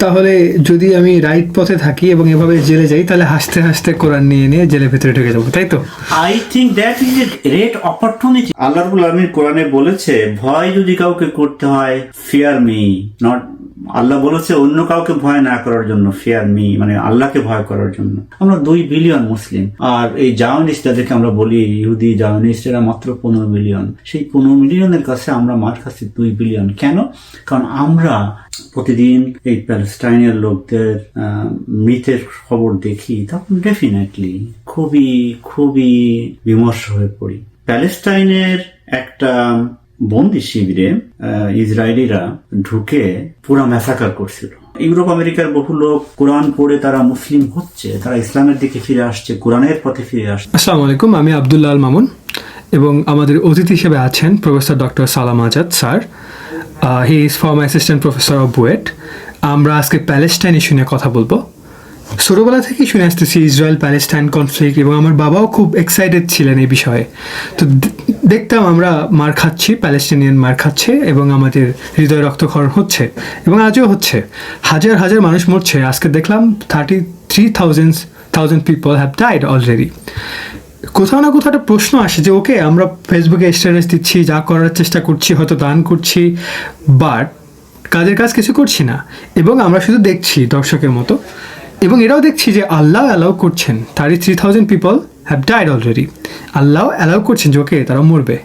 তাহলে যদি আমি রাইট পথে থাকি এবং এভাবে জেলে যাই তাহলে হাসতে হাসতে কোরআন নিয়ে নিয়ে জেলে ভেতরে ঢুকে যাব তাই তো? I think that is a great opportunity আল্লাহ আমি কোরআনে বলেছে ভয় যদি কাউকে করতে হয় ফিয়ার মি নট আল্লাহ বলেছে, অন্য কাউকে ভয় না করার জন্য ফিয়ার মি মানে আল্লাহকে ভয় করার জন্য। আমরা দুই বিলিয়ন মুসলিম। আর এই জাওয়ানিস্ট যাদেরকে আমরা বলি, ইহুদি জাওয়ানিস্ট এরা মাত্র পনেরো মিলিয়ন সেই পনেরো মিলিয়নের কাছে আমরা মার খাচ্ছি দুই বিলিয়ন কেন? কারণ আমরা প্রতিদিন এই প্যালেস্টাইনের লোকদের মৃতের খবর দেখি, তখন ডেফিনেটলি খুবই খুবই বিমর্ষ হয়ে পড়ি। প্যালেস্টাইনের একটা বন্দি শিবিরে ইসরায়েলিরা ঢুকে পুরা ম্যাসাকার করছিল। ইউরোপ, আমেরিকার বহু লোক কোরআন পড়ে তারা মুসলিম হচ্ছে, তারা ইসলামের দিকে ফিরে আসছে, কোরআনের পথে ফিরে আসছে। আসসালামু আলাইকুম, আমি আবদুল্লাহ মামুন এবং আমাদের অতিথি হিসেবে আছেন professor doctor Salam Azad sir. He is former assistant professor of BUET আমরা আজকে প্যালেস্টাইন ইস্যু নিয়ে কথা বলব। ছোটোবেলা থেকেই শুনে আসতেছি ইসরায়েল প্যালেস্টাইন কনফ্লিক্ট এবং আমার বাবাও খুব এক্সাইটেড ছিলেন এই বিষয়ে। তো দেখতাম আমরা মার খাচ্ছি প্যালেস্টাইনিয়ান মার খাচ্ছে এবং আমাদের হৃদয় রক্তক্ষরণ হচ্ছে এবং আজও হচ্ছে। হাজার হাজার মানুষ মরছে। আজকে দেখলাম thirty three thousand thousand people have died already কোথাও না কোথাও একটা প্রশ্ন আসে যে ওকে আমরা ফেসবুকে স্ট্যাটাস দিচ্ছি, যা করার চেষ্টা করছি, হয়তো দান করছি বাট কাজের কাজ কিছু করছি না। এবং আমরা শুধু দেখছি দর্শকের মতো। এবং এটাও দেখছি যে আল্লাহ অ্যালাউ করছেন। Thirty three thousand people have died already Allah allow করছেন যে ওকে তারা মরবে।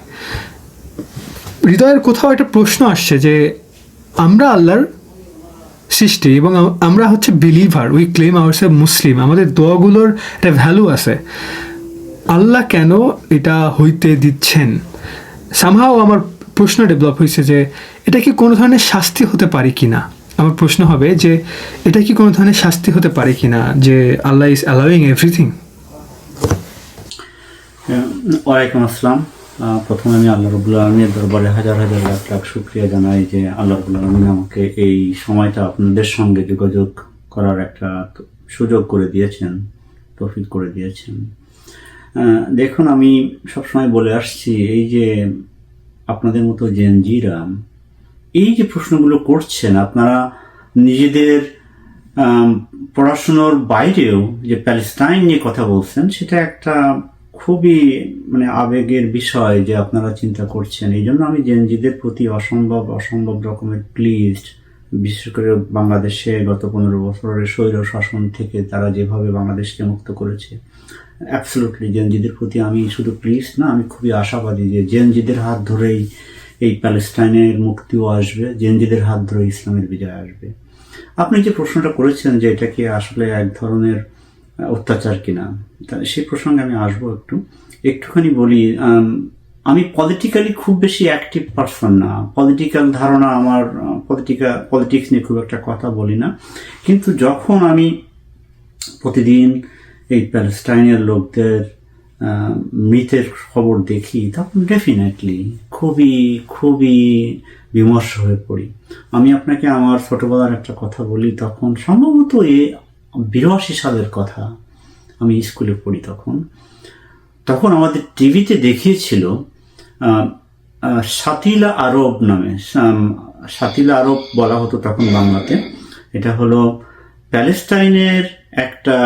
হৃদয়ের কোথাও একটা প্রশ্ন আসছে যে, আমরা আল্লাহর সৃষ্টি এবং আমরা হচ্ছে believer we claim ourselves Muslim, আমাদের দোয়াগুলোর একটা ভ্যালু আছে। আল্লাহ কেন এটা হইতে দিচ্ছেন? সামহাও আমার প্রশ্ন ডেভেলপ হয়েছে যে, এটা কি কোনো ধরনের শাস্তি হতে পারে কি না আমার প্রশ্ন হবে যে, এটা কি কোনো ধরনের শাস্তি হতে পারে কি না যে আল্লাহ ইজ অ্যালাউইং এভরিথিং ওয়ালাইকুম আসসালাম। প্রথমে আমি আল্লাহ রবুল্লা আলমীর দরবারে হাজার হাজার লাখ লাখ শুক্রিয়া জানাই যে আল্লাহ রবুল্লা আলমিন আমাকে এই সময়টা আপনাদের সঙ্গে যোগাযোগ করার একটা সুযোগ করে দিয়েছেন, তফিক করে দিয়েছেন। দেখুন, আমি সবসময় বলে আসছি, এই যে আপনাদের মতো জেনজিরা এই যে প্রশ্নগুলো করছেন, আপনারা নিজেদের পড়াশুনোর বাইরেও যে প্যালেস্টাইন নিয়ে কথা বলছেন, সেটা একটা খুবই মানে আবেগের বিষয় যে আপনারা চিন্তা করছেন। এই জন্য আমি জেনজিদের প্রতি অসম্ভব অসম্ভব রকমের প্লিজড বিশেষ করে বাংলাদেশে গত পনেরো বছরের স্বৈর শাসন থেকে তারা যেভাবে বাংলাদেশকে মুক্ত করেছে অ্যাবসলুটলি জেনজিদের প্রতি আমি শুধু প্লিজ না, আমি খুবই আশাবাদী যে জেনজিদের হাত ধরেই এই প্যালেস্টাইনের মুক্তিও আসবে, জেনজিদের হাত ধরে ইসলামের বিজয় আসবে। আপনি যে প্রশ্নটা করেছেন যে এটা কি আসলে এক ধরনের অত্যাচার কিনা সেই প্রসঙ্গে আমি আসব একটু। একটুখানি বলি, আমি পলিটিক্যালি খুব বেশি অ্যাক্টিভ পারসন না। পলিটিক্যাল ধারণা আমার পলিটিক্যাল পলিটিক্স নিয়ে খুব একটা কথা বলি না। কিন্তু যখন আমি প্রতিদিন এই প্যালেস্টাইনের লোকদের মৃতের খবর দেখি, তখন ডেফিনেটলি খুবই খুবই বিমর্ষ হয়ে পড়ি। আমি আপনাকে আমার ছোটবেলার একটা কথা বলি, তখন সম্ভবত এ বিরাশি সালের কথা আমি স্কুলে পড়ি তখন। তখন আমাদের টিভিতে দেখিয়েছিল সাতিলা আরব নামে সাতিলা আরব বলা হতো তখন বাংলাতে। এটা হলো প্যালেস্টাইনের একটা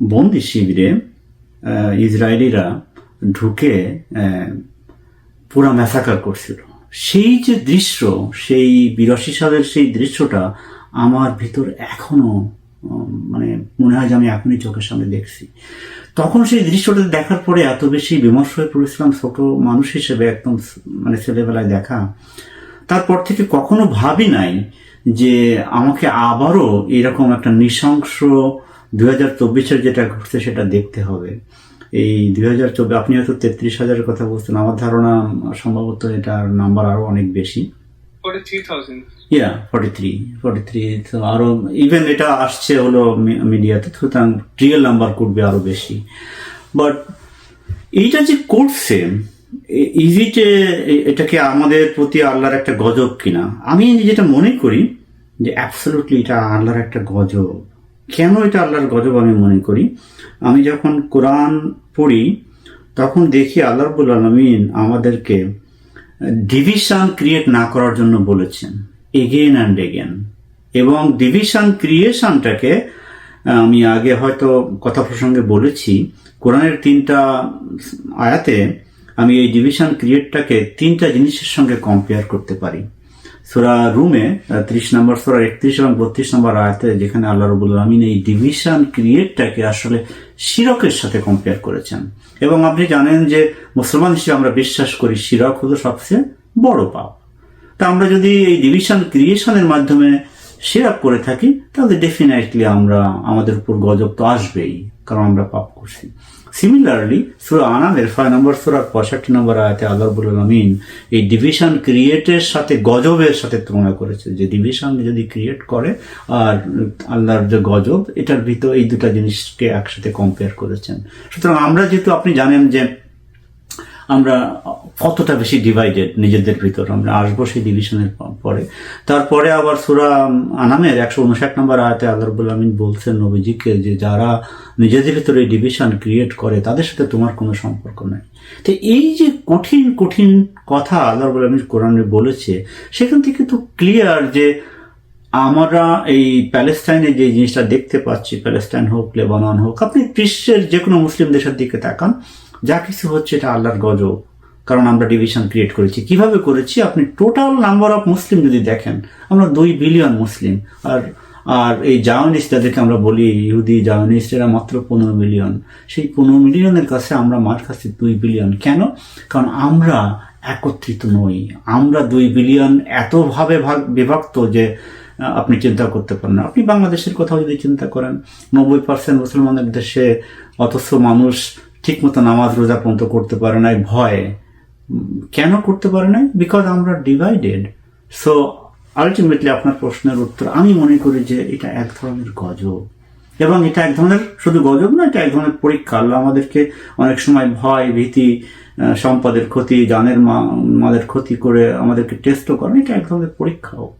বন্দি শিবিরে ইসরায়েলিরা ঢুকে পুরা ম্যাসাকার করছিল। সেই যে দৃশ্য, সেই বিরাশি সালের সেই দৃশ্যটা আমার ভিতর এখনও মানে মনে হয় যে আমি এখনই চোখের সামনে দেখছি। তখন সেই দৃশ্যটা দেখার পরে এত বেশি বিমর্ষ হয়ে পড়েছিলাম ছোট মানুষ হিসেবে, একদম মানে ছেলেবেলায় দেখা। তারপর থেকে কখনো ভাবি নাই যে আমাকে আবারও এরকম একটা নৃশংস দু হাজার চব্বিশের যেটা ঘটছে সেটা দেখতে হবে। এই দুই হাজার চব্বিশ আপনি হয়তো তেত্রিশ হাজারের কথা বলছেন। আমার ধারণা সম্ভবত এটার নাম্বার আরও অনেক বেশি। Yeah forty three forty three তো আরও ইভেন এটা আসছে হলো মিডিয়াতে সুতরাং রিয়েল নাম্বার করবে আরও বেশি। বাট এইটা যে করছে ইজিটে এটাকে আমাদের প্রতি আল্লাহর একটা গজব কিনা? আমি যেটা মনে করি যে অ্যাবসলুটলি এটা আল্লাহর একটা গজব। কেন এটা আল্লাহর গজব আমি মনে করি? আমি যখন কোরআন পড়ি, তখন দেখি আল্লাহ আলমিন আমাদেরকে ডিভিশন ক্রিয়েট না করার জন্য বলেছেন এগেন অ্যান্ড এগেন এবং ডিভিশন ক্রিয়েশনটাকে আমি আগে হয়তো কথা প্রসঙ্গে বলেছি, কোরআনের তিনটা আয়াতে আমি এই ডিভিশন ক্রিয়েটটাকে তিনটা জিনিসের সঙ্গে কম্পেয়ার করতে পারি। সোরা রুমে ত্রিশ নম্বর সোরা একত্রিশ এবং বত্রিশ নম্বর আয়াতে যেখানে আল্লাহ রবুল আলমিন এই ডিভিশন ক্রিয়েটটাকে আসলে শিরকের সাথে কম্পেয়ার করেছেন। এবং আপনি জানেন যে মুসলমান হিসেবে আমরা বিশ্বাস করি শিরক হলো সবচেয়ে বড় পাপ। তা আমরা যদি এই ডিভিশন ক্রিয়েশনের মাধ্যমে শিরক করে থাকি, তাহলে ডেফিনেটলি আমরা আমাদের উপর গজব তো আসবেই, কারণ আমরা পাপ করছি। সিমিলারলি সুরা আনামের ছয় নম্বর সুরার পঁয়ষট্টি নম্বর আয়তে আল্লাহবুল আলমিন এই ডিভিশন ক্রিয়েটের সাথে গজবের সাথে তুলনা করেছে যে ডিভিশন যদি ক্রিয়েট করে, আর আল্লাহর যে গজব, এটার ভিতর এই দুটা জিনিসকে একসাথে কম্পেয়ার করেছেন। সুতরাং আমরা যেহেতু আপনি জানেন যে আমরা কতটা বেশি ডিভাইডেড নিজেদের ভিতর? আমরা আসব সেই ডিভিশনের পরে তারপরে আবার সুরা আনামের একশো উনষাট নম্বর আয়াতে আল্লাহ রবুল আলমিন বলছেন নবীজিকে যে যারা নিজেদের ভিতরে ডিভিশন ক্রিয়েট করে, তাদের সাথে তোমার কোনো সম্পর্ক নেই। তো এই যে কঠিন কঠিন কথা আল্লাহ রবুল আলমিন কোরআনে বলেছে, সেখান থেকে তো ক্লিয়ার যে আমরা এই প্যালেস্টাইনে যে জিনিসটা দেখতে পাচ্ছি প্যালেস্টাইন হোক, লেবানন হোক, আপনি বিশ্বের যে কোনো মুসলিম দেশের দিকে তাকান যা কিছু হচ্ছে এটা আল্লাহর গজব, কারণ আমরা ডিভিশন ক্রিয়েট করেছি। কীভাবে করেছি? আপনি টোটাল নাম্বার অফ মুসলিম যদি দেখেন, আমরা দুই বিলিয়ন মুসলিম আর আর এই জাওয়ানিস্ট যাদেরকে আমরা বলি, ইহুদি জাওয়ানিস্ট এরা মাত্র পনেরো মিলিয়ন সেই পনেরো মিলিয়নের কাছে আমরা মার কাছে দুই বিলিয়ন কেন? কারণ আমরা একত্রিত নই। আমরা দুই বিলিয়ন এতভাবে ভাগ, বিভক্ত যে আপনি চিন্তা করতে পারেন আপনি বাংলাদেশের কথাও যদি চিন্তা করেন, নব্বই পার্সেন্ট মুসলমানের দেশে অথচ মানুষ ঠিকমতো নামাজ রোজা পর্যন্ত করতে পারে না ভয়। কেন করতে পারে না বিকজ আমরা ডিভাইডেড সো আলটিমেটলি আপনার প্রশ্নের উত্তর আমি মনে করি যে এটা এক ধরনের গজব। এবং এটা এক ধরনের শুধু গজব না, এটা এক ধরনের পরীক্ষা। আল্লাহ আমাদেরকে অনেক সময় ভয়, ভীতি সম্পদের ক্ষতি, জানের মা- মালের ক্ষতি করে আমাদেরকে টেস্টও করেন। এটা এক ধরনের পরীক্ষাও।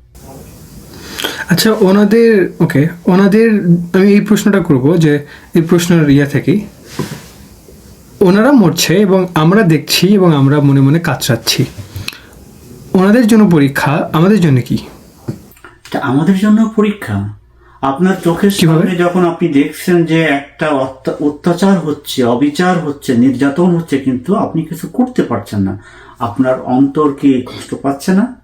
আচ্ছা ওনাদের ওকে ওনাদের, আমি এই প্রশ্নটা করব যে এই প্রশ্নের ইয়ে থেকেই ওনারা মরছে এবং আমরা দেখছি এবং আমরা মনে মনে কাতরাচ্ছি। ওনাদের জন্য পরীক্ষা আমাদের জন্য কি? এটা আমাদের জন্য পরীক্ষা? আপনার চোখের? সামনে যখন আপনি দেখছেন যে একটা অত্যা- অত্যাচার হচ্ছে অবিচার হচ্ছে নির্যাতন হচ্ছে কিন্তু আপনি কিছু করতে পারছেন না। আপনার অন্তর কি কষ্ট পাচ্ছে না?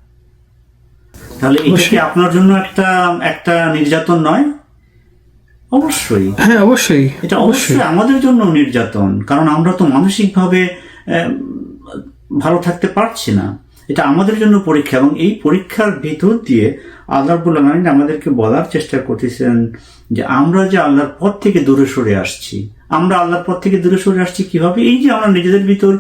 তাহলে এটা কি। আপনার জন্য একটা একটা নির্যাতন নয়? অবশ্যই। হ্যাঁ অবশ্যই। এটা অবশ্যই। আমাদের জন্য নির্যাতন কারণ আমরা তো মানসিকভাবে ভালো থাকতে পারছি না। এটা আমাদের জন্য পরীক্ষা এবং এই পরীক্ষার ভিতর দিয়ে আল্লাহ আলামিন আমাদেরকে বলার চেষ্টা করতেছেন যে আমরা যে আল্লাহর পথ থেকে দূরে সরে আসছি। আমরা আল্লাহর পথ থেকে দূরে সরে আসছি কীভাবে? এই যে আমরা নিজেদের ভিতর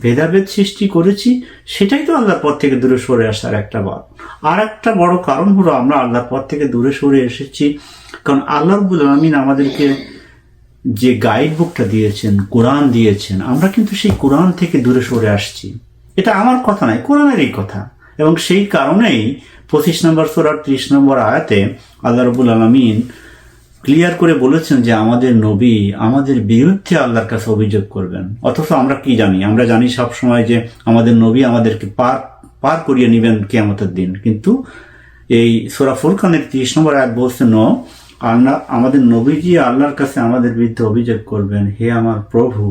ভেদাভেদ সৃষ্টি করেছি, সেটাই তো আল্লাহর পথ থেকে দূরে সরে আসার একটা বার আর একটা বড় কারণ হলো আমরা আল্লাহর পথ থেকে দূরে সরে এসেছি, কারণ আল্লাহ আলামিন আমাদেরকে যে গাইড বুকটা দিয়েছেন, কোরআন দিয়েছেন, আমরা কিন্তু সেই কোরআন থেকে দূরে সরে আসছি। এটা আমার কথা নয় কোরআনেরই কথা। এবং সেই কারণেই পঁচিশ নম্বর সোরার ত্রিশ নম্বর আয়াতে আল্লাহ রবুল আলমিন ক্লিয়ার করে বলেছেন যে আমাদের নবী আমাদের বিরুদ্ধে আল্লাহর কাছে অভিযোগ করবেন। অথচ আমরা কি জানি? আমরা জানি সব সময় যে আমাদের নবী আমাদেরকে পার পার করিয়ে নেবেন কেয়ামতের দিন। কিন্তু এই সোরা ফুরকানের তিরিশ নম্বর এক বলছে, ন, আল্লাহ, আমাদের নবীজি আল্লাহর কাছে আমাদের বিরুদ্ধে অভিযোগ করবেন। হে আমার প্রভু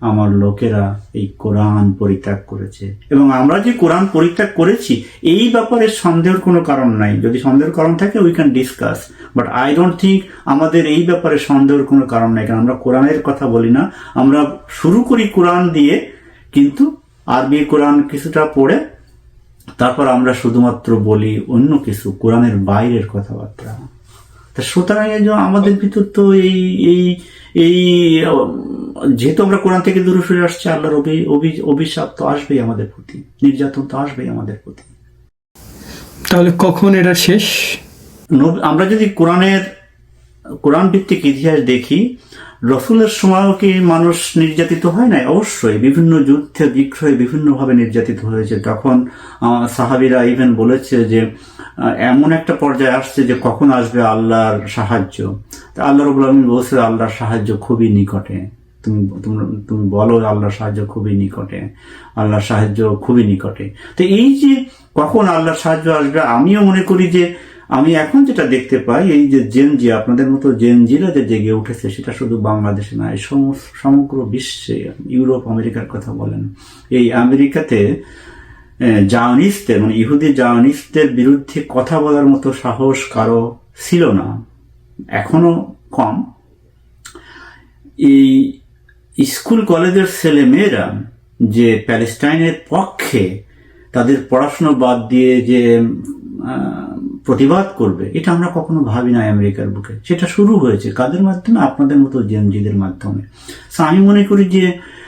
আমার লোকেরা এই কোরআন পরিত্যাগ করেছে। এবং আমরা যে কোরআন পরিত্যাগ করেছি, এই ব্যাপারে সন্দেহের কোনো কারণ নাই। যদি সন্দেহের কারণ থাকে we can discuss but I don't think আমাদের এই ব্যাপারে সন্দেহের কোনো কারণ নাই। কারণ আমরা কোরআনের কথা বলি না। আমরা শুরু করি কোরআন দিয়ে, কিন্তু আরবি কোরআন কিছুটা পড়ে, তারপর আমরা শুধুমাত্র বলি অন্য কিছু, কোরআনের বাইরের কথাবার্তা। তা সুতরাং এই যে আমাদের ভিতর তো এই এই এই যেহেতু আমরা কোরআন থেকে দূরে সরে আসছি আল্লাহর অভি- অভি- অভিশাপ তো আসবেই আমাদের প্রতি নির্যাতন তো আসবেই আমাদের প্রতি। তাহলে কখন এটা শেষ? আমরা যদি কোরআনের কোরআন ভিত্তিক ইতিহাস দেখি রসুলের সময়ও কি মানুষ নির্যাতিত হয় না অবশ্যই। বিভিন্ন যুদ্ধে বিক্রয়ে বিভিন্নভাবে নির্যাতিত হয়েছে। তখন সাহাবিরা ইভেন বলেছে যে এমন একটা পর্যায়ে আসছে যে কখন আসবে আল্লাহর সাহায্য। তা আল্লাহ রবুল আলমিন বলছে, আল্লাহর সাহায্য খুবই নিকটে। তুমি তুমি বলো আল্লাহর সাহায্য খুবই নিকটে। আল্লাহর সাহায্য খুবই নিকটে। তো এই যে কখন আল্লাহর সাহায্য আসবে, আমিও মনে করি যে আমি এখন যেটা দেখতে পাই, এই যে জেনজি, আপনাদের মতো জেনজিরা যে জেগে উঠেছে, সেটা শুধু বাংলাদেশে নয়, সমস- সমগ্র বিশ্বে, ইউরোপ, আমেরিকার কথা বলেন। এই আমেরিকাতে জাওনিস্টদের মানে ইহুদি জাওনিস্টদের বিরুদ্ধে কথা বলার মতো সাহস কারও ছিল না। এখনও কম। এই স্কুল কলেজের ছেলে মেয়েরা যে প্যালেস্টাইনের পক্ষে তাদের পড়াশোনা বাদ দিয়ে যে প্রতিবাদ করবে, এটা আমরা কখনো ভাবি না আমেরিকার বুকে। সেটা শুরু হয়েছে কাদের মাধ্যমে? আপনাদের মতো জেনজিদের মাধ্যমে। আমি মনে করি যে,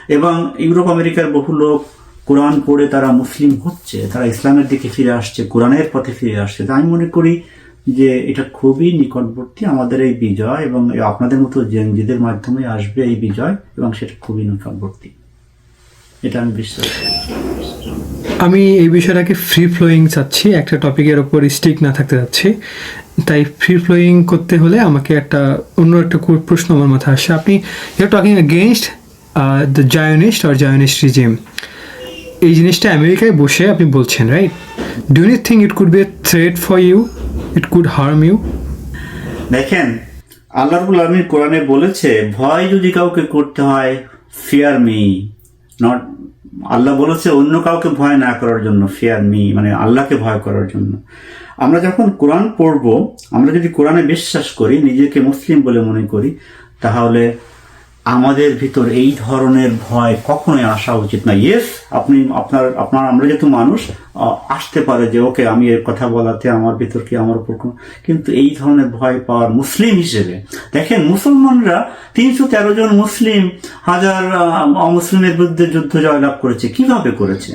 এবং ইউরোপ, আমেরিকার বহু লোক কোরআন পড়ে তারা মুসলিম হচ্ছে, তারা ইসলামের দিকে ফিরে আসছে, কোরআনের পথে ফিরে আসছে। তা আমি মনে করি যে, এটা খুবই নিকটবর্তী আমাদের এই বিজয় এবং আপনাদের মতো জেনজিদের মাধ্যমে আসবে এই বিজয় এবং সেটা খুবই নিকটবর্তী। এটা আমি বিশ্বাস করি আমি এই বিষয়টাকে ফ্রি ফ্লোয়িং চাচ্ছি একটা টপিকের ওপর স্টিক না থাকতে চাচ্ছি। তাই ফ্রি ফ্লোয়িং করতে হলে আমাকে একটা অন্য একটা প্রশ্ন আমার মাথায় আসছে আপনি you talking against the Zionist R Zionist regime এই জিনিসটা আমেরিকায় বসে আপনি বলছেন right do you think it could be a threat for you it could harm you দেখেন আল্লাহ রবুল আলমীর কোরআনে বলেছে ভয় যদি কাউকে করতে হয় ফিয়ার মি নট, আল্লাহ বলেছে অন্য কাউকে ভয় না করার জন্য ফিয়ার মি মানে আল্লাহকে ভয় করার জন্য। আমরা যখন কোরআন পড়ব, আমরা যদি কোরআনে বিশ্বাস করি, নিজেকে মুসলিম বলে মনে করি, তাহলে আমাদের ভিতর এই ধরনের ভয় কখনোই আসা উচিত না। ইয়েস আপনি, আপনার আপনার, আমরা যেহেতু মানুষ আসতে পারে যে, ওকে, আমি এর কথা বলাতে আমার ভিতর কি আমার উপর কিন্তু এই ধরনের ভয় পাওয়ার মুসলিম হিসেবে, দেখেন মুসলমানরা তিনশো তেরো জন মুসলিম, হাজার অমুসলিমের বিরুদ্ধে যুদ্ধ জয়লাভ করেছে। কীভাবে করেছে?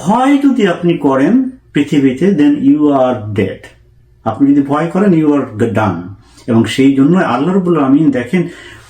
ভয় যদি আপনি করেন পৃথিবীতে দেন ইউ আর ডেড আপনি যদি ভয় করেন ইউ আর ডান এবং সেই জন্য আল্লাহ রবুল্লা আমিন দেখেন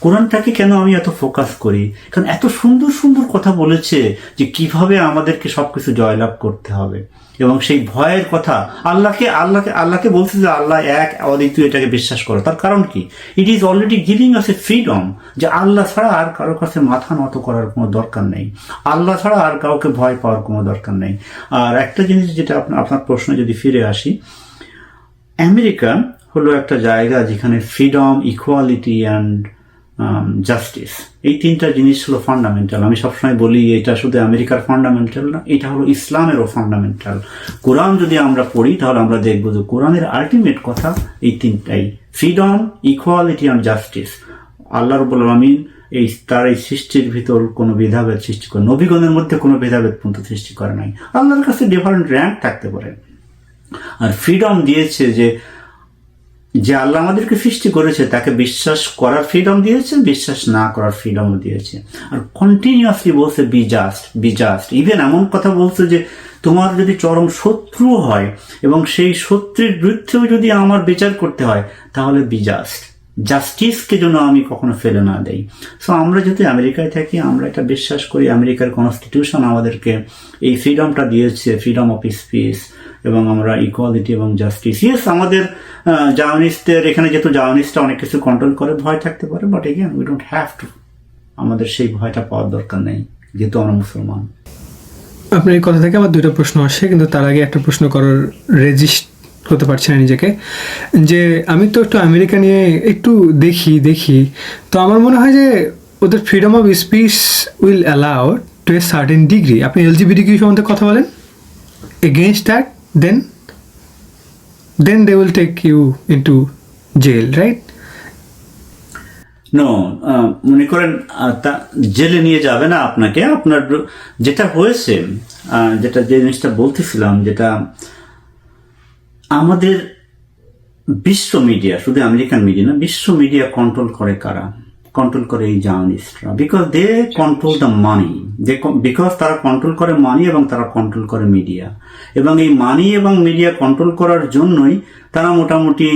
কোরআনটাকে কেন আমি এত ফোকাস করি? কারণ এত সুন্দর সুন্দর কথা বলেছে যে কীভাবে আমাদেরকে সবকিছু জয়লাভ করতে হবে। এবং সেই ভয়ের কথা আল্লাহকে আল্লাহকে আল্লাহকে বলছে যে আল্লাহ এক, অদ্বিতীয় এটাকে বিশ্বাস করো। তার কারণ কি? It is already giving us a freedom যে আল্লাহ ছাড়া আর কারোর কাছে মাথা নত করার কোনো দরকার নেই। আল্লাহ ছাড়া আর কাউকে ভয় পাওয়ার কোনো দরকার নেই। আর একটা জিনিস যেটা আপনার প্রশ্ন যদি ফিরে আসি, আমেরিকা হলো একটা জায়গা যেখানে ফ্রিডম ইকুয়ালিটি অ্যান্ড জাস্টিস এই তিনটা জিনিস হলো ফান্ডামেন্টাল আমি সবসময় বলি, এটা শুধু আমেরিকার ফান্ডামেন্টাল না, এটা হলো ইসলামেরও ফান্ডামেন্টাল কোরআন যদি আমরা পড়ি, তাহলে আমরা দেখব যে কোরআনের আলটিমেট কথা এই তিনটাই। ফ্রিডম ইকুয়ালিটি অ্যান্ড জাস্টিস আল্লাহ রবুল আলমিন এই, তার এই সৃষ্টির ভিতর কোনো ভেদাভেদ সৃষ্টি করে, নবীগণের মধ্যে কোনো ভেদাভেদ পর্যন্ত সৃষ্টি করে নাই। আল্লাহর কাছে ডিফারেন্ট র্যাঙ্ক থাকতে পারে। আর ফ্রিডম দিয়েছে যে যে আল্লাহ আমাদেরকে সৃষ্টি করেছে, তাকে বিশ্বাস করার ফ্রিডম দিয়েছে, বিশ্বাস না করার ফ্রিডমও দিয়েছে। আর কন্টিনিউয়াসলি বলছে be just be just even এমন কথা বলছে যে, তোমার যদি চরম শত্রু হয় এবং সেই শত্রুর বিরুদ্ধেও যদি আমার বিচার করতে হয়, তাহলে বি জাস্ট জাস্টিসকে জন্য আমি কখনো ফেলে না দেই। সো আমরা যদি আমেরিকায় থাকি, আমরা এটা বিশ্বাস করি, আমেরিকার কনস্টিটিউশন আমাদেরকে এই ফ্রিডমটা দিয়েছে ফ্রিডম অফ স্পিচ এবং আমরা ইকুয়ালিটি এবং জাস্টিস ইয়েস আমাদের জার্নালিস্টদের এখানে যেহেতু জার্নালিস্টরা অনেক কিছু কন্ট্রোল করে, ভয় থাকতে পারে but again we don't have to আমাদের সেই ভয়টা পাওয়ার দরকার নেই, যেহেতু আমরা মুসলমান। আপনার এই কথা থেকে আমার দুটো প্রশ্ন আসে, কিন্তু তার আগে একটা প্রশ্ন করার রেজিস্ট করতে পারছি না নিজেকে। যে আমি তো একটু আমেরিকা নিয়ে একটু দেখি দেখি, তো আমার মনে হয় যে ওদের freedom of speech will allow to a certain degree আপনি এলজিবিটি কিউ সম্বন্ধে কথা বলেন? Against that then then they will take you into jail right no মনে করেন জেলে নিয়ে যাবে না আপনাকে। আপনার যেটা হয়েছে যেটা যে জিনিসটা বলতেছিলাম, যেটা আমাদের বিশ্ব মিডিয়া শুধু আমেরিকান মিডিয়া না, বিশ্ব মিডিয়া কন্ট্রোল করে কারা? কন্ট্রোল করে এই জার্নালিস্টরা because they control the money they because তারা কন্ট্রোল করে মানি এবং তারা কন্ট্রোল করে মিডিয়া এবং এই মানি এবং মিডিয়া কন্ট্রোল করার জন্যই তারা মোটামুটি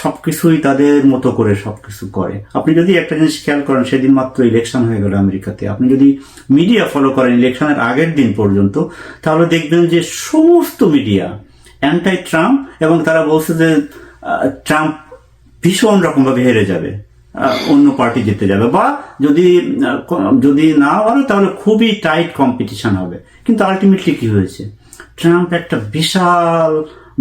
সব কিছুই তাদের মতো করে সব কিছু করে। আপনি যদি একটা জিনিস খেয়াল করেন, সেদিন মাত্র ইলেকশন হয়ে গেল আমেরিকাতে। আপনি যদি মিডিয়া ফলো করেন ইলেকশনের আগের দিন পর্যন্ত, তাহলে দেখবেন যে সমস্ত মিডিয়া অ্যান্টাই ট্রাম্প এবং তারা বলছে যে ট্রাম্প ভীষণ রকমভাবে হেরে যাবে। অন্য পার্টি জিতে যাবে। বা যদি যদি না পারে তাহলে খুবই টাইট কম্পিটিশন হবে। কিন্তু আলটিমেটলি কি হয়েছে? ট্রাম্প একটা বিশাল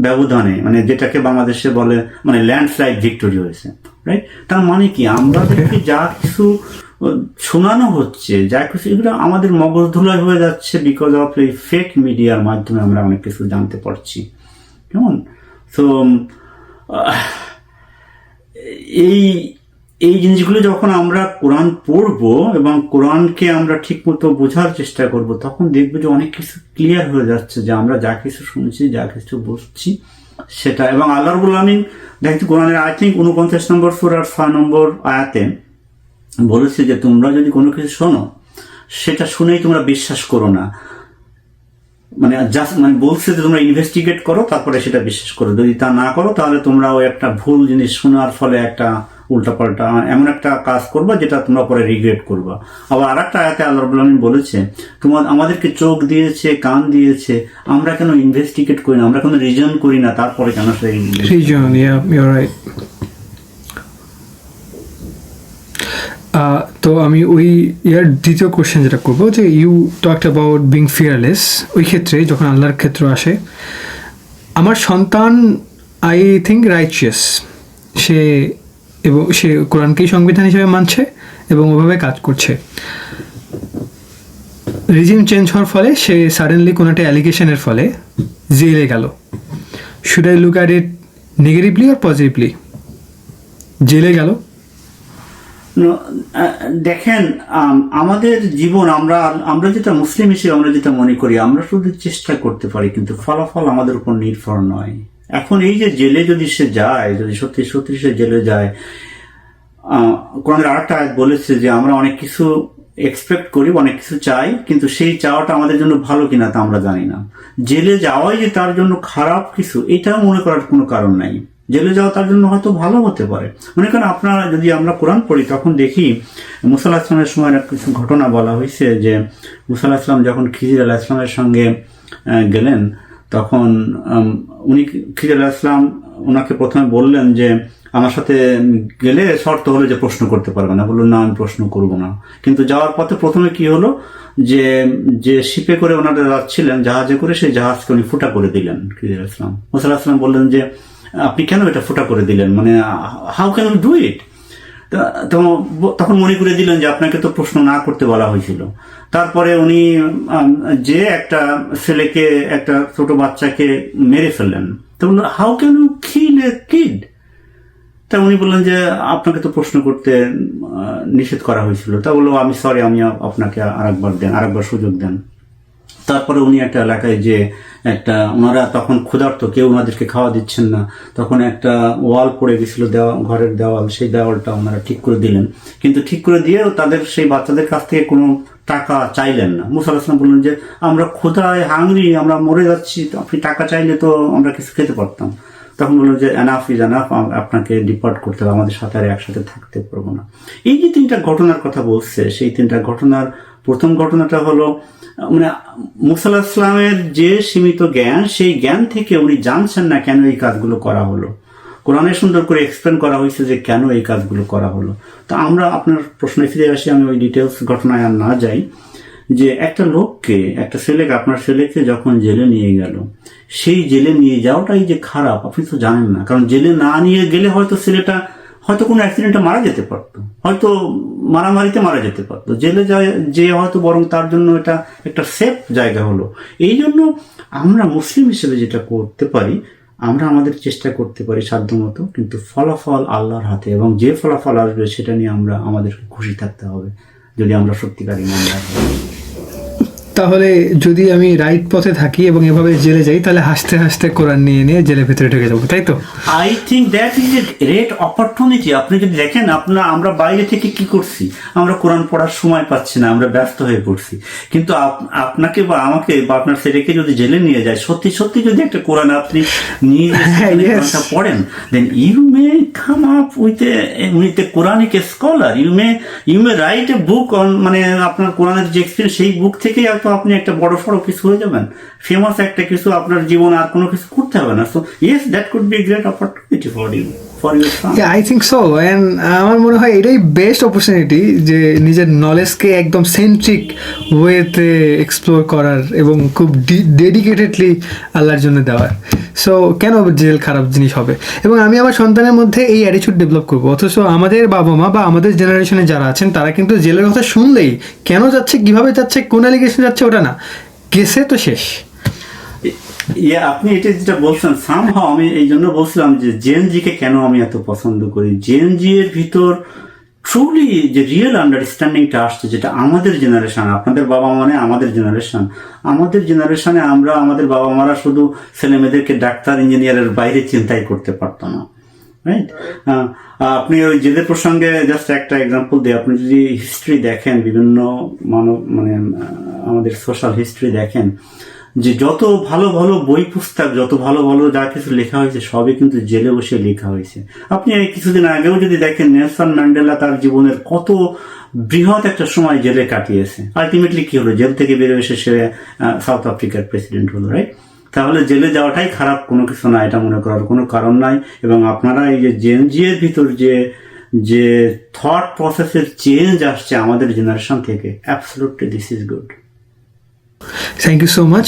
ব্যবধানে মানে যেটাকে বাংলাদেশে বলে মানে ল্যান্ডস্লাইড ভিক্টোরি হয়েছে রাইট তার মানে কি? আমাদেরকে যা কিছু শোনানো হচ্ছে, যা কিছু, এগুলো আমাদের মগজ ধুলাই হয়ে যাচ্ছে বিকজ অফ এই ফেক মিডিয়ার মাধ্যমে আমরা অনেক কিছু জানতে পারছি। কেমন? তো এই এই জিনিসগুলো যখন আমরা কোরআন পড়ব এবং কোরআনকে আমরা ঠিকমতো বোঝার চেষ্টা করব, তখন দেখব যে অনেক কিছু ক্লিয়ার হয়ে যাচ্ছে যে আমরা যা কিছু শুনছি, যা কিছু বুঝছি, সেটা এবং আল্লাহ রবুল দেখছি কোরআনের আই থিঙ্ক উনপঞ্চাশ নম্বর ফোর আর ছয় নম্বর আয়াতে বলেছে যে তোমরা যদি কোনো কিছু শোনো, সেটা শুনেই তোমরা বিশ্বাস করো না। মানে জাস্ট মানে বলছে যে তোমরা ইনভেস্টিগেট করো, তারপরে সেটা বিশ্বাস করো। যদি তা না করো, তাহলে তোমরা ওই একটা ভুল জিনিস শোনার ফলে একটা উল্টাপাল্টা এমন একটা কাজ করবা যেটা তোমরা পরে রিগ্রেট করবা। আবার আর একটা আয়াতে আল্লাহ বলেছে তোমার আমাদেরকে চোখ দিয়েছে কান দিয়েছে আমরা কেন ইনভেস্টিগেট করি না আমরা কেন রিজন করি না তারপরে কেন সেই আহ, তো আমি ওই ইয়ার দ্বিতীয় কোশ্চেন যেটা করব যে you talked about being fearless ওই ক্ষেত্রে যখন আল্লাহর ক্ষেত্র আসে আমার সন্তান আই থিঙ্ক রাইচিয়াস সে এবং সে কোরআনকেই সংবিধান হিসেবে মানছে এবং ওভাবে কাজ করছে। রিজিম চেঞ্জ হওয়ার ফলে সে সাডেনলি কোনো একটা অ্যালিগেশনের ফলে জেলে গেল। Should I look at it negatively R positively জেলে গেল। দেখেন আম, আমাদের জীবন আমরা আমরা যেটা মুসলিম হিসেবে আমরা যেটা মনে করি আমরা শুধু চেষ্টা করতে পারি কিন্তু ফলাফল আমাদের উপর নির্ভর নয়। এখন এই যে জেলে যদি সে যায়, যদি সত্যি সত্যি সে জেলে যায় কোরআনের আরেকটা বলেছে যে আমরা অনেক কিছু এক্সপেক্ট করি, অনেক কিছু চাই, কিন্তু সেই চাওয়াটা আমাদের জন্য ভালো কিনা তা আমরা জানি না। জেলে যাওয়াই যে তার জন্য খারাপ কিছু এটা মনে করার কোনো কারণ নাই। জেলে যাওয়া তার জন্য হয়তো ভালো হতে পারে। মনে করেন আপনারা যদি আমরা কোরআন পড়ি, তখন দেখি মুসা আলাহ ইসলামের সময় কিছু ঘটনা বলা হয়েছে যে মুসা আলাহ ইসলাম যখন খিজির আলাহ ইসলামের সঙ্গে গেলেন তখন উনি খিজির আলাহ ইসলাম ওনাকে প্রথমে বললেন যে, আমার সাথে গেলে শর্ত হলো যে প্রশ্ন করতে পারবে না। বলল, না, আমি প্রশ্ন করব না। কিন্তু যাওয়ার পথে প্রথমে কি হলো? যে যে শিপে করে ওনারা যাচ্ছিলেন, জাহাজে করে সেই জাহাজকে উনি ফুটা করে দিলেন খিজির ইসলাম মোসাল্লাহ ইসলাম বললেন যে, আপনি কেন এটা ফুটা করে দিলেন? মানে how can you do it তা- তখন মনে করে দিলেন যে আপনাকে তো প্রশ্ন না করতে বলা হয়েছিল। তারপরে উনি যে একটা ছেলেকে, একটা ছোট বাচ্চাকে মেরে ফেললেন। তো বলল how can you kill a kid তা উনি বললেন যে, আপনাকে তো প্রশ্ন করতে নিষেধ করা হয়েছিল। তা বলল আমি সরি আমি আপনাকে আরেকবার দেন, আরেকবার সুযোগ দেন। তারপরে উনি একটা এলাকায় যে একটা, ওনারা তখন ক্ষুধার্ত, কেউ ওনাদেরকে খাওয়া দিচ্ছেন না। তখন একটা ওয়াল পড়ে গেছিল দেওয়া, ঘরের দেওয়াল, সেই দেওয়ালটা ওনারা ঠিক করে দিলেন। কিন্তু ঠিক করে দিয়েও তাদের, সেই বাচ্চাদের কাছ থেকে কোনো টাকা চাইলেন না। মুসা আসলাম বললেন যে, আমরা ক্ষুধায় হাংরি, আমরা মরে যাচ্ছি আপনি টাকা চাইলে তো আমরা কিছু খেতে পারতাম। তখন বলল যে এনাফ ইজ এনাফ আপনাকে ডিপার্ট করতে হবে, আমাদের সাথে আর একসাথে থাকতে পারব না। এই যে তিনটা ঘটনার কথা বলছে, সেই তিনটা ঘটনার প্রথম ঘটনাটা হলো মানে মুসাল্লাহ ইসলামের যে সীমিত জ্ঞান, সেই জ্ঞান থেকে উনি জানছেন না কেন এই কাজগুলো করা হলো। কোরআনে সুন্দর করে এক্সপ্লেন করা হয়েছে যে কেন এই কাজগুলো করা হলো। তো আমরা আপনার প্রশ্নে ফিরে আসি, আমি ওই ডিটেলস ঘটনায় আর না যাই। যে একটা লোককে, একটা ছেলেকে, আপনার ছেলেকে যখন জেলে নিয়ে গেল, সেই জেলে নিয়ে যাওয়াটাই যে খারাপ, আপনি তো জানেন না। কারণ জেলে না নিয়ে গেলে হয়তো ছেলেটা, হয়তো কোনো অ্যাক্সিডেন্টে মারা যেতে পারতো, হয়তো মারামারিতে মারা যেতে পারতো। জেলে যে হয়তো বরং তার জন্য এটা একটা সেফ জায়গা হলো। এই জন্য আমরা মুসলিম হিসেবে যেটা করতে পারি, আমরা আমাদের চেষ্টা করতে পারি সাধ্যমতো, কিন্তু ফলাফল আল্লাহর হাতে এবং যে ফলাফল আসবে সেটা নিয়ে আমরা আমাদেরকে খুশি থাকতে হবে, যদি আমরা সত্যিকার ইমানদার হই তাহলে যদি আমি রাইট পথে থাকি এবং এভাবে জেলে যাই তাহলে হাসতে হাসতে কোরআন নিয়ে নিয়ে জেলের ভেতরে ঢুকে যাব তাই তো? I think that is a great opportunity আপনি যদি দেখেন আপনার আমরা বাইরে থেকে কি করছি? আমরা কোরআন পড়ার সময় পাচ্ছি না আমরা ব্যস্ত হয়ে পড়ছি। কিন্তু আপ- আপনাকে বা আমাকে বা আপনার ছেলেকে যদি জেলে নিয়ে যায় সত্যি সত্যি যদি একটা কোরআন আপনি নিয়ে পড়েন then you may come up with a with a Quranic scholar you may you may write a book on মানে আপনার কোরআনের যে এক্সপিরিয়েন্স সেই বুক থেকেই হয়তো আপনি একটা বড় সড়ো কিছু হয়ে যাবেন। ফেমাস একটা কিছু আপনার জীবনে আর কোনো কিছু করতে হবে না। So yes that could be great opportunity for you for your I think so and আমার মনে হয় এটাই বেস্ট অপরচুনিটি যে নিজের নলেজকে একদম সেন্ট্রিক ওয়েতে এক্সপ্লোর করার এবং খুব ডেডিকেটেডলি আল্লাহর জন্য দেওয়ার। সো কেন জেল খারাপ জিনিস হবে? এবং আমি আমার সন্তানের মধ্যে এই অ্যাটিচিউড ডেভেলপ করব। অথচ আমাদের বাবা মা বা আমাদের জেনারেশনে যারা আছেন, তারা কিন্তু জেলের কথা শুনলেই কেন যাচ্ছে, কীভাবে যাচ্ছে, কোন অ্যালিগেশন যাচ্ছে, ওটা না। গেছে তো শেষ। ইয়ে আপনি এটা যেটা বলছেন সামহাও আমি এই জন্য বলছিলাম যে জেএনজিকে কেন আমি এত পছন্দ করি? জেএনজি এর ভিতর ট্রুলি যে রিয়েল আন্ডারস্ট্যান্ডিংটা আসছে, যেটা আমাদের জেনারেশন আপনাদের বাবা মানে আমাদের জেনারেশন আমাদের জেনারেশনে আমরা, আমাদের বাবা মারা শুধু ছেলে মেয়েদেরকে ডাক্তার ইঞ্জিনিয়ারের বাইরে চিন্তাই করতে পারতো না রাইট আপনি ওই জেদের প্রসঙ্গে জাস্ট একটা এক্সাম্পল দিই আপনি যদি হিস্ট্রি দেখেন, বিভিন্ন মানব মানে আমাদের সোশ্যাল হিস্ট্রি দেখেন যে যত ভালো ভালো বই পুস্তক, যত ভালো ভালো যা কিছু লেখা হয়েছে, সবই কিন্তু জেলে বসে লেখা হয়েছে। আপনি কিছুদিন আগেও যদি দেখেন, নেলসন ম্যান্ডেলা তার জীবনের কত বৃহৎ একটা সময় জেলে কাটিয়েছে। আলটিমেটলি কি হলো? জেল থেকে বেরোয় এসে সে সাউথ আফ্রিকার প্রেসিডেন্ট হলো রাইট তাহলে জেলে যাওয়াটাই খারাপ কোনো কিছু না, এটা মনে করার কোনো কারণ নাই। এবং আপনারা এই যে জেএনজি এর ভিতর যে যে থট প্রসেসের চেঞ্জ আসছে আমাদের জেনারেশন থেকে absolutely this is good thank you so much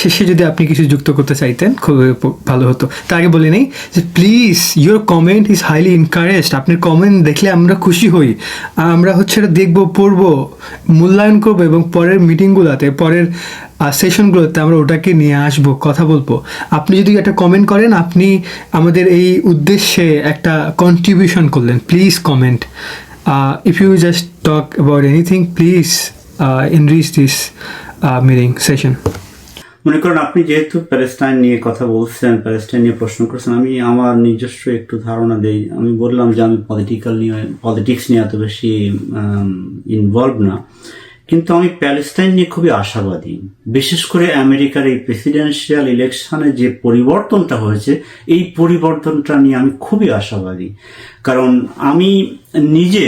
শেষে যদি আপনি কিছু যুক্ত করতে চাইতেন, খুব ভালো হতো। তার আগে বলে নেই যে please your comment is highly encouraged আপনার কমেন্ট দেখলে আমরা খুশি হই। আমরা হচ্ছে এটা দেখব, পড়ব, মূল্যায়ন করব এবং পরের মিটিংগুলোতে পরের সেশনগুলোতে আমরা ওটাকে নিয়ে আসব, কথা বলব। আপনি যদি একটা কমেন্ট করেন, আপনি আমাদের এই উদ্দেশ্যে একটা কন্ট্রিবিউশন করলেন। Please comment if you just talk about anything please enrich this meeting session মনে করেন আপনি যেহেতু প্যালেস্টাইন নিয়ে কথা বলছেন প্যালেস্টাইন নিয়ে প্রশ্ন করছেন, আমি আমার নিজস্ব একটু ধারণা দেই। আমি বললাম যে আমি পলিটিক্যাল নিয়ে পলিটিক্স নিয়ে এত বেশি ইনভলভ না। কিন্তু আমি প্যালেস্টাইন নিয়ে খুবই আশাবাদী। বিশেষ করে আমেরিকার এই প্রেসিডেন্সিয়াল ইলেকশনে যে পরিবর্তনটা হয়েছে, এই পরিবর্তনটা নিয়ে আমি খুবই আশাবাদী। কারণ আমি নিজে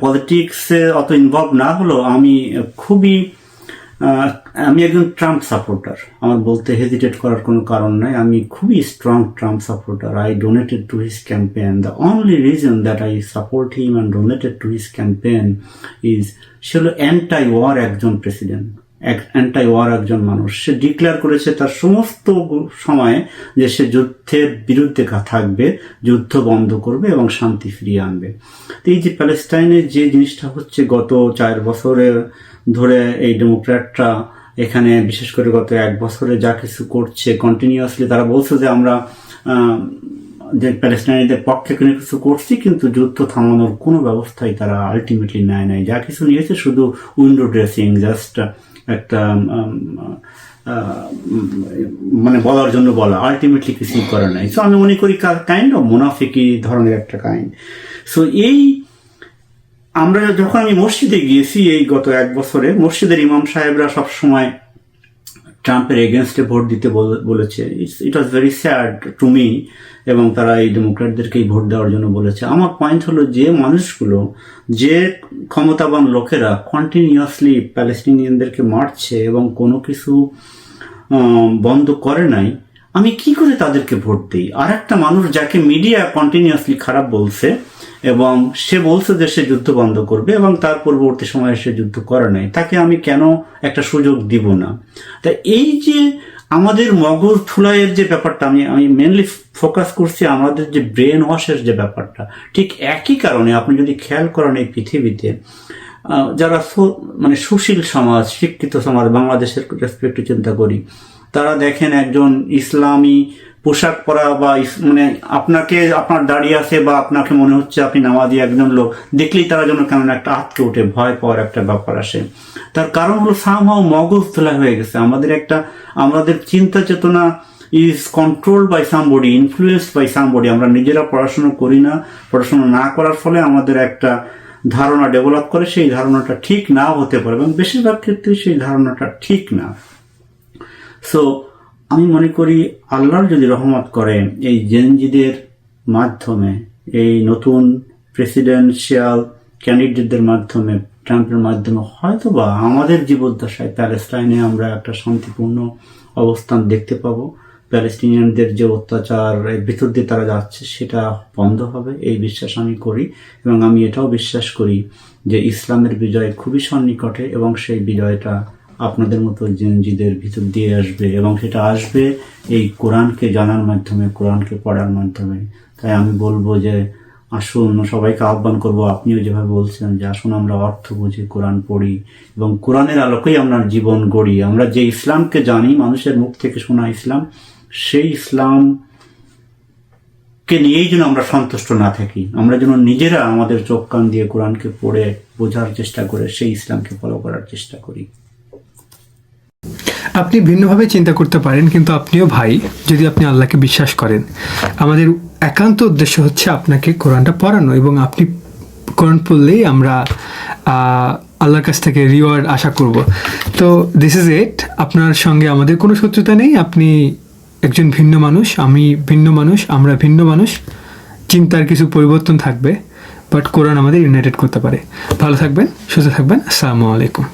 পলিটিক্সে অত ইনভলভ না হলেও আমি খুবই আমি একজন ট্রাম্প সাপোর্টার আমার বলতে হেজিটেট করার কোনো কারণ নাই। আমি খুবই strong Trump supporter I donated to his campaign the only reason that I support him and donated to his campaign is সে হলো অ্যান্টাই ওয়ার একজন প্রেসিডেন্ট এক অ্যান্টাই ওয়ার একজন মানুষ। সে ডিক্লেয়ার করেছে তার সমস্ত সময়ে যে সে যুদ্ধের বিরুদ্ধে থাকবে, যুদ্ধ বন্ধ করবে এবং শান্তি ফিরিয়ে আনবে। তো এই যে প্যালেস্টাইনের যে জিনিসটা হচ্ছে গত চার বছরে ধরে এই ডেমোক্র্যাটরা এখানে, বিশেষ করে গত এক বছরে যা কিছু করছে কন্টিনিউয়াসলি তারা বলছে যে আমরা যে প্যালেস্টাইনিদের পক্ষে কোনো কিছু করছি, কিন্তু যুদ্ধ থামানোর কোনো ব্যবস্থাই তারা আলটিমেটলি নেয় নাই। যা কিছু নিয়েছে শুধু উইন্ডো ড্রেসিং জাস্ট একটা মানে বলার জন্য বলা আলটিমেটলি কিছুই করে নাই। সো আমি মনে করি কাইন্ড অফ মুনাফিকি ধরনের একটা কাইন্ড সো এই আমরা যখন আমি মসজিদে গিয়েছি এই গত এক বছরে, মসজিদের ইমাম সাহেবরা সব সময় ট্রাম্পের এগেনস্টে ভোট দিতে বল- বলেছে। It was very sad to me এবং তারা এই ডেমোক্র্যাটদেরকেই ভোট দেওয়ার জন্য বলেছে। আমার পয়েন্ট হলো যে মানুষগুলো, যে ক্ষমতাবান লোকেরা কন্টিনিউয়াসলি প্যালেস্টিনিয়ানদেরকে মারছে এবং কোনো কিছু বন্ধ করে নাই, আমি কি করে তাদেরকে ভোট দিই? আর একটা মানুষ যাকে মিডিয়া কন্টিনিউয়াসলি খারাপ বলছে এবং সে বলছে যে সে যুদ্ধ বন্ধ করবে এবং তার পরবর্তী সময়ে সে যুদ্ধ করে নাই। তাকে আমি কেন একটা সুযোগ দিব না? তা এই যে আমাদের মগজ ধুলাইয়ের যে ব্যাপারটা, আমি আমি মেনলি ফোকাস করছি আমাদের যে ব্রেন ওয়াশের যে ব্যাপারটা। ঠিক একই কারণে আপনি যদি খেয়াল করেন এই পৃথিবীতে যারা মানে সুশীল সমাজ, শিক্ষিত সমাজ, বাংলাদেশের রেসপেক্টে চিন্তা করি, তারা দেখেন একজন ইসলামী পোশাক পরা বা মানে আপনাকে, আপনার দাঁড়িয়ে আছে বা আপনাকে মনে হচ্ছে আপনি নামাজি একজন লোক, দেখলেই তারা যেন কেমন একটা আটকে ওঠে, ভয় পাওয়ার একটা ব্যাপার আসে। তার কারণ হলো সামহাও মগজ তোলা হয়ে গেছে। আমাদের একটা, আমাদের চিন্তা চেতনা is control by somebody influenced by somebody আমরা নিজেরা পড়াশুনো করি না, পড়াশোনা না করার ফলে আমাদের একটা ধারণা ডেভেলপ করে, সেই ধারণাটা ঠিক নাও হতে পারে। এবং বেশিরভাগ ক্ষেত্রে সেই ধারণাটা ঠিক না। সো আমি মনে করি আল্লাহর যদি রহমত করে এই জেনজিদের মাধ্যমে, এই নতুন প্রেসিডেন্সিয়াল ক্যান্ডিডেটদের মাধ্যমে, ট্রাম্পের মাধ্যমে হয়তো বা আমাদের জীবদ্দশায় প্যালেস্টাইনে আমরা একটা শান্তিপূর্ণ অবস্থান দেখতে পাবো। প্যালেস্টিনিয়ানদের যে অত্যাচার ভিতর দিয়ে তারা যাচ্ছে, সেটা বন্ধ হবে, এই বিশ্বাস আমি করি। এবং আমি এটাও বিশ্বাস করি যে ইসলামের বিজয় খুবই সন্নিকটে এবং সেই বিজয়টা আপনাদের মতো জেনজিদের ভিতর দিয়ে আসবে এবং সেটা আসবে এই কোরআনকে জানার মাধ্যমে, কোরআনকে পড়ার মাধ্যমে। তাই আমি বলব যে, আসুন সবাইকে আহ্বান করব, আপনিও যেভাবে বলছেন যে, আসুন আমরা অর্থ বুঝি কোরআন পড়ি এবং কোরআনের আলোকেই আমরা জীবন গড়ি। আমরা যে ইসলামকে জানি, মানুষের মুখ থেকে শোনা ইসলাম, সেই ইসলাম কে নিয়েই যেন আমরা সন্তুষ্ট না থাকি। আমরা যেন নিজেরা আমাদের চোখ কান দিয়ে কোরআনকে পড়ে বোঝার চেষ্টা করে, সেই ইসলামকে ফলো করার চেষ্টা করি। আপনি ভিন্নভাবে চিন্তা করতে পারেন, কিন্তু আপনিও ভাই, যদি আপনি আল্লাহকে বিশ্বাস করেন। আমাদের একান্ত উদ্দেশ্য হচ্ছে আপনাকে কোরআনটা পড়ানো, এবং আপনি কোরআন পড়লেই আমরা আল্লাহর কাছ থেকে রিওয়ার্ড আশা করব। তো দিস ইজ ইট আপনার সঙ্গে আমাদের কোনো শত্রুতা নেই। আপনি একজন ভিন্ন মানুষ, আমি ভিন্ন মানুষ, আমরা ভিন্ন মানুষ। চিন্তার কিছু পরিবর্তন থাকবে বাট কোরআন আমাদের ইউনাইটেড করতে পারে। ভালো থাকবেন, সুস্থ থাকবেন। আসসালামু আলাইকুম।